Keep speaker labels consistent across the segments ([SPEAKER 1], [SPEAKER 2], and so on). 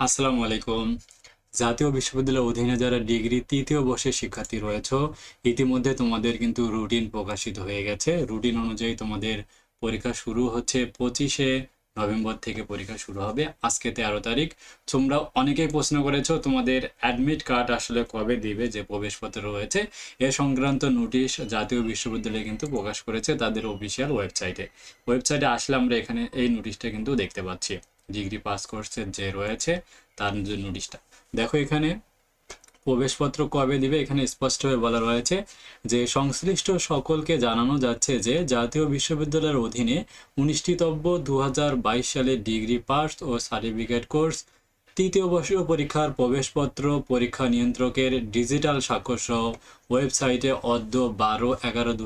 [SPEAKER 1] আসসালামু আলাইকুম। জাতীয় বিশ্ববিদ্যালয়ের অধীনে যারা ডিগ্রি তৃতীয় বর্ষের শিক্ষার্থী রয়েছে, ইতিমধ্যে তোমাদের কিন্তু রুটিন প্রকাশিত হয়ে গেছে। রুটিন অনুযায়ী তোমাদের পরীক্ষা শুরু হচ্ছে পঁচিশে নভেম্বর থেকে পরীক্ষা শুরু হবে আজকে তেরো তারিখ। তোমরা অনেকেই প্রশ্ন করেছ, তোমাদের অ্যাডমিট কার্ড আসলে কবে দিবে যে প্রবেশপত্র রয়েছে? এ সংক্রান্ত নোটিশ জাতীয় বিশ্ববিদ্যালয় কিন্তু প্রকাশ করেছে তাদের অফিসিয়াল ওয়েবসাইটে। ওয়েবসাইটে আসলে আমরা এখানে এই নোটিশটা কিন্তু দেখতে পাচ্ছি। ডিগ্রি পাস কোর্সের যে রয়েছে, তার যে নোটিশটা দেখো এখানে প্রবেশপত্র কবে দিবে? এখানে স্পষ্টভাবে বলা রয়েছে যে সংশ্লিষ্ট সকলকে জানানো যাচ্ছে যে জাতীয় বিশ্ববিদ্যালয়ের অধীনে অনুষ্ঠিতব্য দু সালে ডিগ্রি পাস ও সার্টিফিকেট কোর্স, তৃতীয় বর্ষীয় পরীক্ষার প্রবেশপত্র, পরীক্ষা নিয়ন্ত্রকের ডিজিটাল স্বাক্ষর সহ ওয়েবসাইটে অদ্য বারো এগারো দু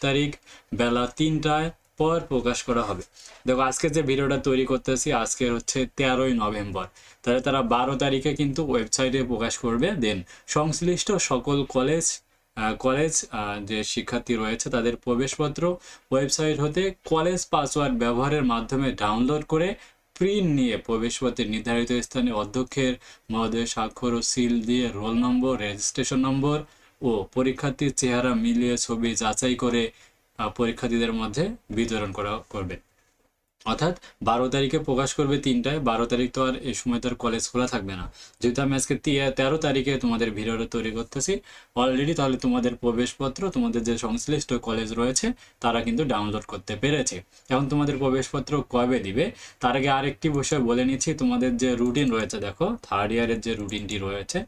[SPEAKER 1] তারিখ বেলা তিনটায় পর প্রকাশ করা হবে। দেখো আজকে যে ভিডিওটা তৈরি করতেছি আজকে হচ্ছে তেরোই নভেম্বর। তাহলে তারা বারো তারিখে কিন্তু ওয়েবসাইটে প্রকাশ করবে দেন। সংশ্লিষ্ট সকল কলেজ কলেজ যে শিক্ষার্থী রয়েছে, তাদের প্রবেশপত্র, ওয়েবসাইট হতে কলেজ পাসওয়ার্ড ব্যবহারের মাধ্যমে ডাউনলোড করে প্রিন্ট নিয়ে প্রবেশপত্রের নির্ধারিত স্থানে অধ্যক্ষের মহোদয় স্বাক্ষর ও সিল দিয়ে রোল নম্বর, রেজিস্ট্রেশন নম্বর ও পরীক্ষার্থীর চেহারা মিলিয়ে ছবি যাচাই করে পরীক্ষার্থীদের মধ্যে বিতরণ করা করবে। অর্থাৎ বারো তারিখে প্রকাশ করবে তিনটায়, বারো তারিখ তো আর এই সময় তো আর কলেজ খোলা থাকবে না। যেহেতু আমি আজকে তেরো তারিখে তোমাদের ভিডিওটা তৈরি করতেছি অলরেডি তাহলে তোমাদের প্রবেশপত্র, তোমাদের যে সংশ্লিষ্ট কলেজ রয়েছে, তারা কিন্তু ডাউনলোড করতে পেরেছে। এখন তোমাদের প্রবেশপত্র কবে দিবে? তার আগে আরেকটি বিষয় বলে নিচ্ছি, তোমাদের যে রুটিন রয়েছে, দেখো থার্ড ইয়ারের যে রুটিনটি রয়েছে,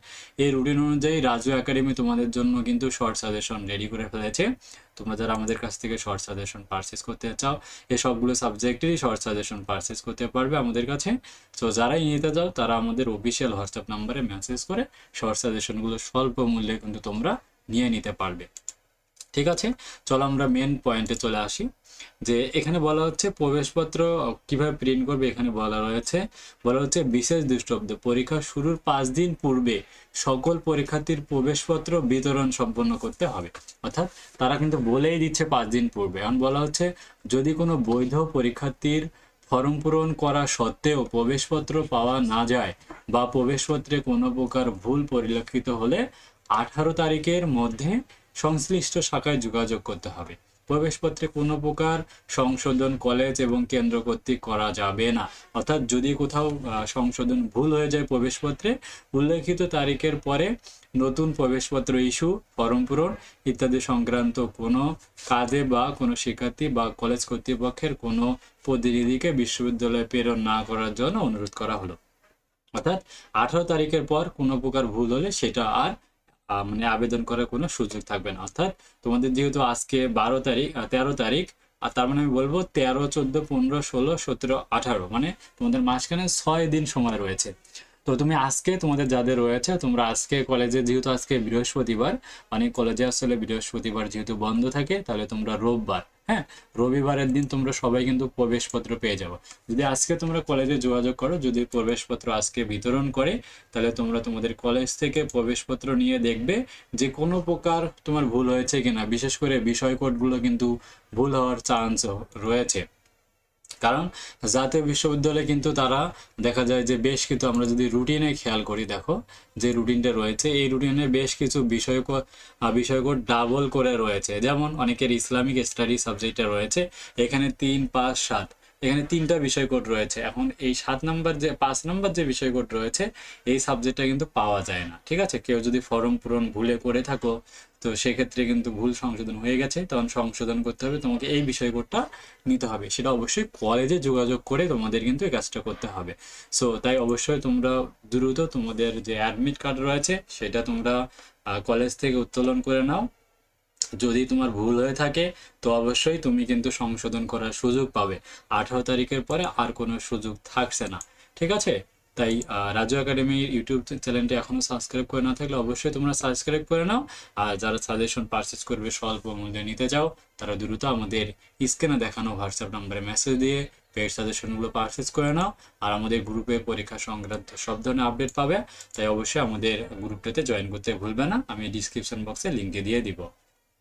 [SPEAKER 1] এই রুটিন অনুযায়ী রাজু একাডেমি তোমাদের জন্য কিন্তু শর্ট সাজেশন রেডি করে ফেলেছে। তোমরা যারা আমাদের কাছ থেকে শর্ট সাজেশন পারচেস করতে চাও, এই সবগুলো সাবজেক্টেরই শর্ট সাজেশন পারচেস করতে পারবে আমাদের কাছে। তো যারাই নিতে চাও, তারা আমাদের অফিসিয়াল হোয়াটসঅ্যাপ নাম্বারে মেসেজ করে শর্ট সাজেশনগুলো স্বল্প মূল্যে কিন্তু তোমরা নিয়ে নিতে পারবে। ঠিক আছে? চলো আমরা মেন পয়েন্টে চলে আসি। যে এখানে বলা হচ্ছে প্রবেশপত্র কীভাবে প্রিন্ট করবে এখানে বলা রয়েছে। বলা হচ্ছে বিশেষ দৃষ্টব্দ পরীক্ষা শুরুর পাঁচ দিন পূর্বে সকল পরীক্ষার্থীর প্রবেশপত্র বিতরণ সম্পন্ন করতে হবে। অর্থাৎ তারা কিন্তু বলেই দিচ্ছে পাঁচ দিন পূর্বে। এখন বলা হচ্ছে যদি কোনো বৈধ পরীক্ষার্থীর ফর্ম পূরণ করা সত্ত্বেও প্রবেশপত্র পাওয়া না যায় বা প্রবেশপত্রে কোনো প্রকার ভুল পরিলক্ষিত হলে আঠারো তারিখের মধ্যে সংশ্লিষ্ট শাখায় যোগাযোগ করতে হবে। প্রবেশপত্রে কোনো প্রকার সংশোধন কলেজ এবং কেন্দ্র কর্তৃক করা যাবে না। অর্থাৎ যদি কোথাও সংশোধন ভুল হয়ে যায় প্রবেশপত্রে, উল্লেখিত তারিখের পরে নতুন প্রবেশপত্র ইস্যু ফর্ম পূরণ ইত্যাদি সংক্রান্ত কোনো কাজে বা কোনো শিক্ষার্থী বা কলেজ কর্তৃপক্ষের কোনো প্রতিনিধিকে বিশ্ববিদ্যালয়ে প্রেরণ না করার জন্য অনুরোধ করা হলো। অর্থাৎ আঠারো তারিখের পর কোনো প্রকার ভুল হলে সেটা আর মানে আবেদন করার কোনো সুযোগ থাকবে না। অর্থাৎ তোমাদের যেহেতু আজকে বারো তারিখ তেরো তারিখ, আর তার মানে আমি বলব তেরো, চোদ্দ, পনেরো, ষোলো, সতেরো, আঠারো মানে তোমাদের মাঝখানে ছয় দিন সময় রয়েছে। তো তুমি আজকে তোমাদের যাদের রয়েছে, তোমরা আজকে কলেজে, যেহেতু আজকে বৃহস্পতিবার মানে কলেজে আসলে বৃহস্পতিবার যেহেতু বন্ধ থাকে, তাহলে তোমরা রোববার হ্যাঁ রবিবারের দিন তোমরা সবাই কিন্তু প্রবেশপত্র পেয়ে যাব। যদি আজকে তোমরা কলেজে যোগাযোগ করো, যদি প্রবেশপত্র আজকে বিতরণ করে, তাহলে তোমরা তোমাদের কলেজ থেকে প্রবেশপত্র নিয়ে দেখবে যে কোনো প্রকার তোমার ভুল হয়েছে কিনা। বিশেষ করে বিষয় কোডগুলো কিন্তু ভুল হওয়ার চান্স রয়েছে। কারণ জাতীয় বিশ্ববিদ্যালয়ে কিন্তু তারা দেখা যায় যে বেশ কিছু আমরা যদি রুটিনে খেয়াল করি, দেখো, যে রুটিনটা রয়েছে, এই রুটিনে বেশ কিছু বিষয় বিষয়কোড ডাবল করে রয়েছে। যেমন অনেকের ইসলামিক স্টাডি সাবজেক্টে রয়েছে, এখানে তিন, পাঁচ, সাত। এখানে তিনটা বিষয় কোড রয়েছে। এখন এই সাত নাম্বার যে, পাঁচ নাম্বার যে বিষয় কোড রয়েছে, এই সাবজেক্টটা কিন্তু পাওয়া যায় না, ঠিক আছে? কেউ যদি ফর্ম পূরণ ভুলে করে থাকো, তো সেক্ষেত্রে কিন্তু ভুল সংশোধন হয়ে গেছে, তখন সংশোধন করতে হবে, তোমাকে এই বিষয় কোডটা নিতে হবে। সেটা অবশ্যই কলেজে যোগাযোগ করে তোমাদের কিন্তু এই কাজটা করতে হবে। সো তাই অবশ্যই তোমরা দ্রুত তোমাদের যে অ্যাডমিট কার্ড রয়েছে, সেটা তোমরা কলেজ থেকে উত্তোলন করে নাও। যদি তোমার ভুল হয়ে থাকে, তো অবশ্যই তুমি কিন্তু সংশোধন করার সুযোগ পাবে। আঠারো তারিখের পরে আর কোনো সুযোগ থাকছে না। ঠিক আছে? তাই রাজু একাডেমির ইউটিউব চ্যানেলটি এখনও সাবস্ক্রাইব করে না থাকলে অবশ্যই তোমরা সাবস্ক্রাইব করে নাও। আর যারা সাজেশন পারচেস করবে, স্বল্প মূল্যে নিতে চাও, তারা দ্রুত আমাদের স্ক্রিনে দেখানো হোয়াটসঅ্যাপ নম্বরে মেসেজ দিয়ে পেড সাজেশনগুলো পারচেস করে নাও। আর আমাদের গ্রুপে পরীক্ষা সংক্রান্ত সব ধরনের আপডেট পাবে। তাই অবশ্যই আমাদের গ্রুপটাতে জয়েন করতে ভুলবে না। আমি ডিসক্রিপশন বক্সে লিঙ্কে দিয়ে দিব।